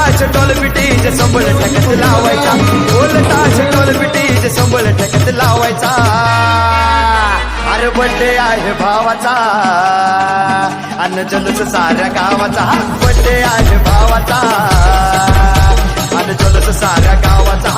ए ढोल ताश ढोल पिटीज संबळ ठकत लावायचा. ढोल ताश ढोल पिटीज संबळ ठकत लावायचा. अरे बड्डे आहे भावाचा. अन्न जलस साऱ्या गावाचा. बड्डे आहे भावाचा. अन्न जलस साऱ्या गावाचा.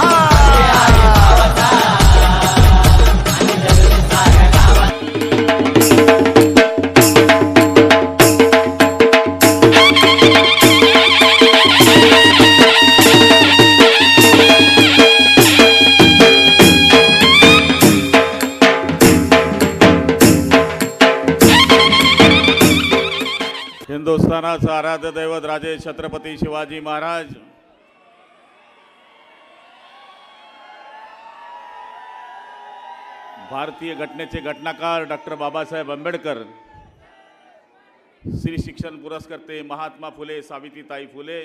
हिंदुस्थानाचं आराध्य दैवत राजे छत्रपती शिवाजी महाराज. भारतीय घटनेचे घटनाकार डॉक्टर बाबासाहेब आंबेडकर श्री शिक्षण पुरस्कर्ते महात्मा फुले सावित्रीताई फुले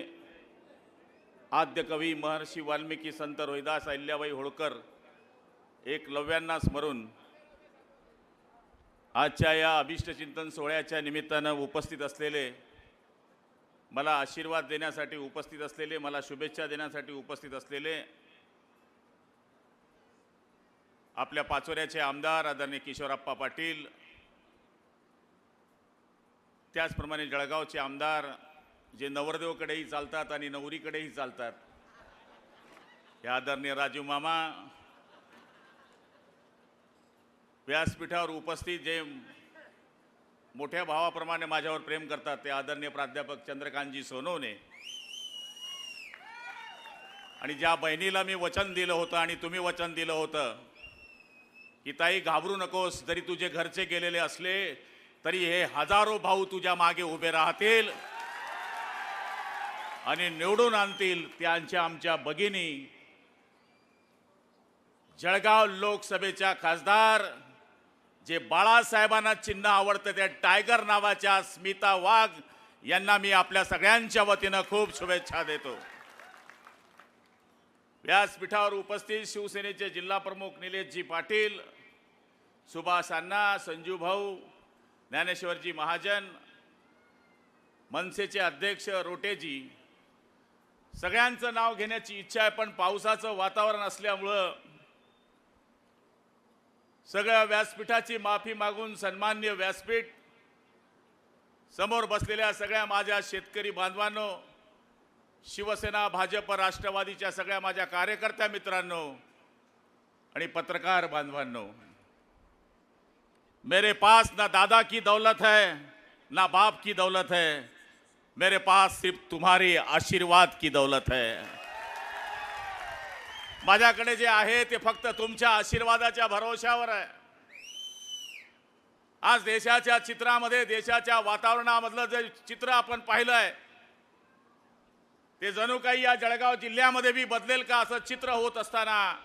आद्य कवी महर्षी वाल्मिकी संत रोहिदास अहिल्याबाई होळकर एकलव्यांना स्मरून आजच्या या अभिष्टचिंतन सोहळ्याच्या निमित्तानं उपस्थित असलेले मला आशीर्वाद देण्यासाठी उपस्थित असलेले मला शुभेच्छा देण्यासाठी उपस्थित असलेले आपल्या पाचोऱ्याचे आमदार आदरणीय किशोरप्पा पाटील त्याचप्रमाणे जळगावचे आमदार जे नवरदेवकडेही चालतात आणि नवरीकडेही चालतात. हे आदरणीय राजू मामा व्यासपीठावर उपस्थित जे मोठ्या भावाप्रमाणे माझ्यावर प्रेम करतात ते आदरणीय प्राध्यापक चंद्रकांतजी सोनवणे. आणि ज्या बहिणीला मी वचन दिलं होतं आणि तुम्ही वचन दिलं होतं की ताई घाबरू नकोस जरी तुझे घरचे गेलेले असले तरी हे हजारो भाऊ तुझ्या मागे उभे राहतील आणि निवडून आणतील त्यांच्या आमच्या भगिनी. जळगाव लोकसभेच्या खासदार जे बाळासाहेबांना चिन्ह आवडतं त्या टायगर नावाच्या स्मिता वाघ यांना मी आपल्या सगळ्यांच्या वतीनं खूप शुभेच्छा देतो. व्यासपीठावर उपस्थित शिवसेनेचे जिल्हाप्रमुख निलेशजी पाटील सुभाष अण्णा संजू भाऊ ज्ञानेश्वरजी महाजन मनसेचे अध्यक्ष रोटेजी सगळ्यांचं नाव घेण्याची इच्छा आहे पण पावसाचं वातावरण असल्यामुळं सगळ्या व्यासपीठाची माफी मागून सन्मान्य व्यासपीठ समोर बसलेल्या सगळ्या माझ्या शेतकरी बांधवांनो शिवसेना भाजप राष्ट्रवादीच्या सगळ्या माझ्या कार्यकर्त्या मित्रांनो आणि पत्रकार बांधवांनो मेरे पास ना दादा की दौलत है ना बाप की दौलत है मेरे पास सिर्फ तुम्हारी आशीर्वाद की दौलत है। माझ्याकडे जे आहे ते फक्त तुमच्या आशीर्वादाच्या भरोशावर आहे. आज देशाच्या चित्रामध्ये देशाच्या वातावरणामधलं जे चित्र आपण पाहिलं आहे ते जणू काही या जळगाव जिल्ह्यामध्ये बी बदलेल का असं चित्र होत असताना?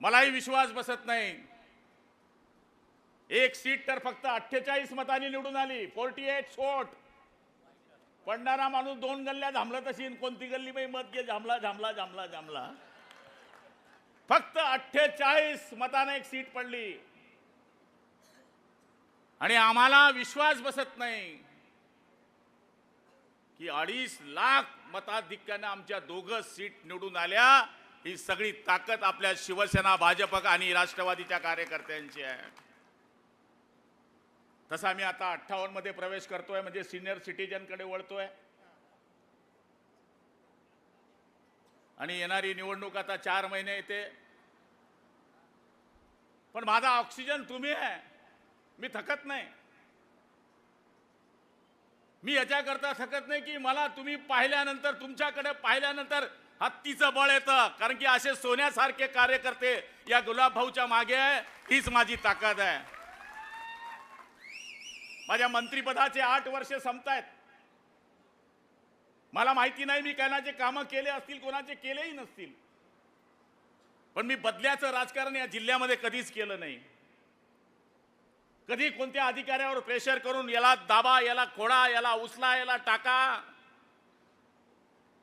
मलाही विश्वास बसत नाही. एक सीट तर फक्त अठ्ठेचाळीस मतांनी निवडून आली. फोर्टी एट शोट. पडणारा माणूस दोन गल्ल्या झांबला तशी कोणती गल्ली बाई मत घे झांबला झांबला झांबला झांबला फक्त अठ्ठेचाळीस मताने एक सीट पडली. आणि आम्हाला विश्वास बसत नाही की अडीच लाख मताधिक्यानं आमच्या दोघं सीट निवडून आल्या. ही सगळी ताकद आपल्या शिवसेना भाजप आणि राष्ट्रवादीच्या कार्यकर्त्यांची आहे. तसा मी आता अठ्ठावन्नमध्ये प्रवेश करतोय म्हणजे सिनियर सिटीजनकडे वळतोय. आणि येणारी निवडणूक आता चार महिने येते. पण माझा ऑक्सिजन तुम्ही आहे. मी थकत नाही. मी याच्याकरता थकत नाही की मला तुम्ही पाहिल्यानंतर तुमच्याकडे पाहिल्यानंतर हत्तीचं बळ येतं. कारण की असे सोन्यासारखे कार्यकर्ते या गुलाबभाऊच्या मागे आहे. हीच माझी ताकद आहे. माझ्या मंत्रिपदाचे आठ वर्ष संपतायत. मला माहिती नाही मी कोणाचे कामं केले असतील कोणाचे केलेही नसतील. पण मी बदल्याचं राजकारण या जिल्ह्यामध्ये कधीच केलं नाही. कधी कोणत्या अधिकाऱ्यावर प्रेशर करून याला दाबा याला खोडा याला उचला याला टाका.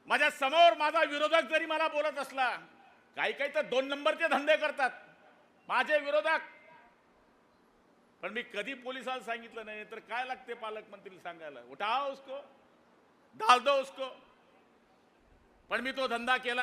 माझ्यासमोर माझा विरोधक जरी मला बोलत असला काही काही तर दोन नंबरचे धंदे करतात. माझे विरोधक पण मी कधी पोलिसाला सांगितलं नाही तर काय लागते पालकमंत्री सांगायला? उठाव उसको डाल दो उसको. पण मी तो धंदा केला